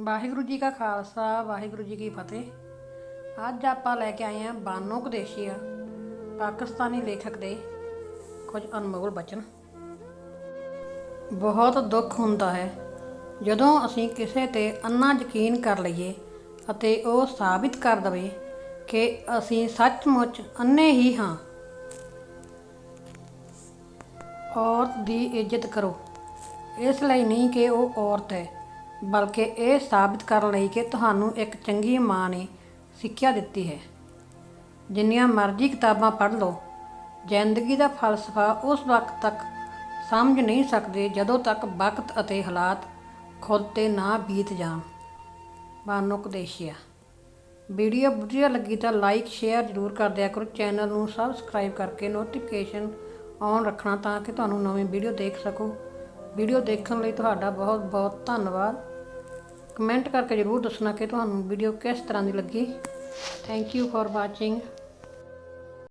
ਵਾਹਿਗੁਰੂ ਜੀ ਕਾ ਖਾਲਸਾ, ਵਾਹਿਗੁਰੂ ਜੀ ਕੀ ਫਤਿਹ। ਅੱਜ ਆਪਾਂ ਲੈ ਕੇ ਆਏ ਹਾਂ ਬਾਨੋ ਕਦੇਸ਼ੀਆ ਪਾਕਿਸਤਾਨੀ ਲੇਖਕ ਦੇ ਕੁਝ ਅਨਮੋਲ ਬਚਨ। ਬਹੁਤ ਦੁੱਖ ਹੁੰਦਾ ਹੈ, ਜਦੋਂ ਅਸੀਂ ਕਿਸੇ ਤੇ ਅੰਨਾ ਯਕੀਨ ਕਰ ਲਈਏ ਅਤੇ ਉਹ ਸਾਬਿਤ ਕਰ ਦਵੇ ਕਿ ਅਸੀਂ ਸੱਚਮੁੱਚ ਅੰਨੇ ਹੀ ਹਾਂ। ਔਰਤ ਦੀ ਇੱਜ਼ਤ ਕਰੋ, ਇਸ ਲਈ ਨਹੀਂ ਕਿ ਉਹ ਔਰਤ ਹੈ। ਬਲਕਿ ਇਹ ਸਾਬਿਤ ਕਰਨ ਲਈ ਕਿ ਤੁਹਾਨੂੰ ਇੱਕ ਚੰਗੀ ਮਾਂ ਨੇ ਸਿੱਖਿਆ ਦਿੱਤੀ ਹੈ। ਜਿੰਨੀਆਂ ਮਰਜ਼ੀ ਕਿਤਾਬਾਂ ਪੜ੍ਹ ਲਓ, ਜ਼ਿੰਦਗੀ ਦਾ ਫਲਸਫਾ ਉਸ ਵਕਤ ਤੱਕ ਸਮਝ ਨਹੀਂ ਸਕਦੇ ਜਦੋਂ ਤੱਕ ਵਕਤ ਅਤੇ ਹਾਲਾਤ ਖੁਦ ਤੇ ਨਾ ਬੀਤ ਜਾਣ। ਬਾਨੋ ਕਦੇਸ਼ੀਆ ਵੀਡੀਓ ਵਧੀਆ ਲੱਗੀ ਤਾਂ ਲਾਈਕ, ਸ਼ੇਅਰ ਜ਼ਰੂਰ ਕਰ ਦਿਆ ਕਰੋ। ਚੈਨਲ ਨੂੰ ਸਬਸਕ੍ਰਾਈਬ ਕਰਕੇ ਨੋਟੀਫਿਕੇਸ਼ਨ ਔਨ ਰੱਖਣਾ ਤਾਂ ਕਿ ਤੁਹਾਨੂੰ ਨਵੀਂ ਵੀਡੀਓ ਦੇਖ ਸਕੋ। ਵੀਡੀਓ ਦੇਖਣ ਲਈ ਤੁਹਾਡਾ ਬਹੁਤ ਬਹੁਤ ਧੰਨਵਾਦ। ਕਮੈਂਟ ਕਰਕੇ ਜ਼ਰੂਰ ਦੱਸਣਾ ਕਿ ਤੁਹਾਨੂੰ ਵੀਡੀਓ ਕਿਸ ਤਰ੍ਹਾਂ ਦੀ ਲੱਗੀ। Thank you for watching